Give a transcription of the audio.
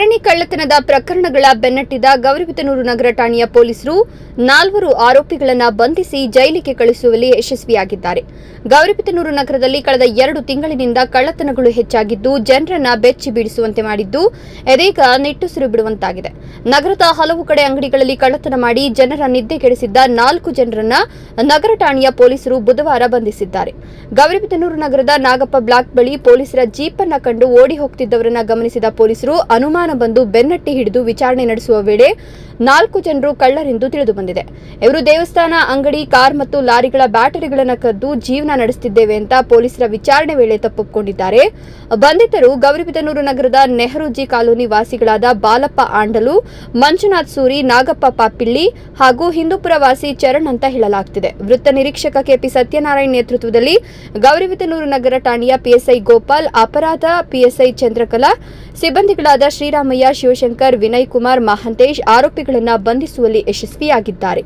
ಕಿರಾಣಿ ಕಳ್ಳತನದ ಪ್ರಕರಣಗಳ ಬೆನ್ನಟ್ಟಿದ ಗೌರಿಬಿದನೂರು ನಗರ ಠಾಣೆಯ ಪೊಲೀಸರು ನಾಲ್ವರು ಆರೋಪಿಗಳನ್ನು ಬಂಧಿಸಿ ಜೈಲಿಗೆ ಕಳುಹಿಸುವಲ್ಲಿ ಯಶಸ್ವಿಯಾಗಿದ್ದಾರೆ. ಗೌರಿಬಿದನೂರು ನಗರದಲ್ಲಿ ಕಳೆದ ಎರಡು ತಿಂಗಳಿನಿಂದ ಕಳ್ಳತನಗಳು ಹೆಚ್ಚಾಗಿದ್ದು, ಜನರನ್ನ ಬೆಚ್ಚಿ ಬೀಳಿಸುವಂತೆ ಮಾಡಿದ್ದು, ಇದೀಗ ನಿಟ್ಟುಸಿರು ಬಿಡುವಂತಾಗಿದೆ. ನಗರದ ಹಲವು ಕಡೆ ಅಂಗಡಿಗಳಲ್ಲಿ ಕಳ್ಳತನ ಮಾಡಿ ಜನರ ನಿದ್ದೆಗೆಡಿಸಿದ್ದ ನಾಲ್ಕು ಜನರನ್ನ ನಗರ ಠಾಣೆಯ ಪೊಲೀಸರು ಬುಧವಾರ ಬಂಧಿಸಿದ್ದಾರೆ. ಗೌರಿಬಿದನೂರು ನಗರದ ನಾಗಪ್ಪ ಬ್ಲಾಕ್ ಬಳಿ ಪೊಲೀಸರ ಜೀಪನ್ನ ಕಂಡು ಓಡಿ ಹೋಗ್ತಿದ್ದವರನ್ನ ಗಮನಿಸಿದ ಪೊಲೀಸರು ಅನುಮಾನ ಬಂದು ಬೆನ್ನಟ್ಟಿ ಹಿಡಿದು ವಿಚಾರಣೆ ನಡೆಸುವ ವೇಳೆ ನಾಲ್ಕು ಜನರು ಕಳ್ಳರೆಂದು ತಿಳಿದು ಬಂದಿದೆ ಇವರು ದೇವಸ್ಥಾನ, ಅಂಗಡಿ, ಕಾರ್ ಮತ್ತು ಲಾರಿಗಳ ಬ್ಯಾಟರಿಗಳನ್ನು ಕದ್ದು ಜೀವನ ನಡೆಸುತ್ತಿದ್ದೇವೆ ಅಂತ ಪೊಲೀಸರ ವಿಚಾರಣೆ ವೇಳೆ ತಪ್ಪೊಪ್ಪಿಕೊಂಡಿದ್ದಾರೆ ಬಂಧಿತರು ಗೌರಿಬಿದನೂರು ನಗರದ ನೆಹರೂಜಿ ಕಾಲೋನಿ ವಾಸಿಗಳಾದ ಬಾಲಪ್ಪ ಆಂಡಲು, ಮಂಜುನಾಥ್ ಸೂರಿ, ನಾಗಪ್ಪ ಪಾಪಿಳ್ಳಿ ಹಾಗೂ ಹಿಂದೂಪುರ ವಾಸಿ ಚರಣ್ ಅಂತ ಹೇಳಲಾಗುತ್ತಿದೆ ವೃತ್ತ ನಿರೀಕ್ಷಕ ಕೆಪಿ ಸತ್ಯನಾರಾಯಣ್ ನೇತೃತ್ವದಲ್ಲಿ ಗೌರಿಬಿದನೂರು ನಗರ ಠಾಣೆಯ ಪಿಎಸ್ಐ ಗೋಪಾಲ್, ಅಪರಾಧ ಪಿಎಸ್ಐ ಚಂದ್ರಕಲಾ, ಸಿಬ್ಬಂದಿಗಳಾದ ಶ್ರೀರಾಮಯ್ಯ ಶಿವಶಂಕರ್ ವಿನಯ್ ಕುಮಾರ್ ಮಹಾಂತೇಶ್ ಆರೋಪಿಗಳನ್ನು ಬಂಧಿಸುವಲ್ಲಿ ಯಶಸ್ವಿಯಾಗಿದ್ದಾರೆ.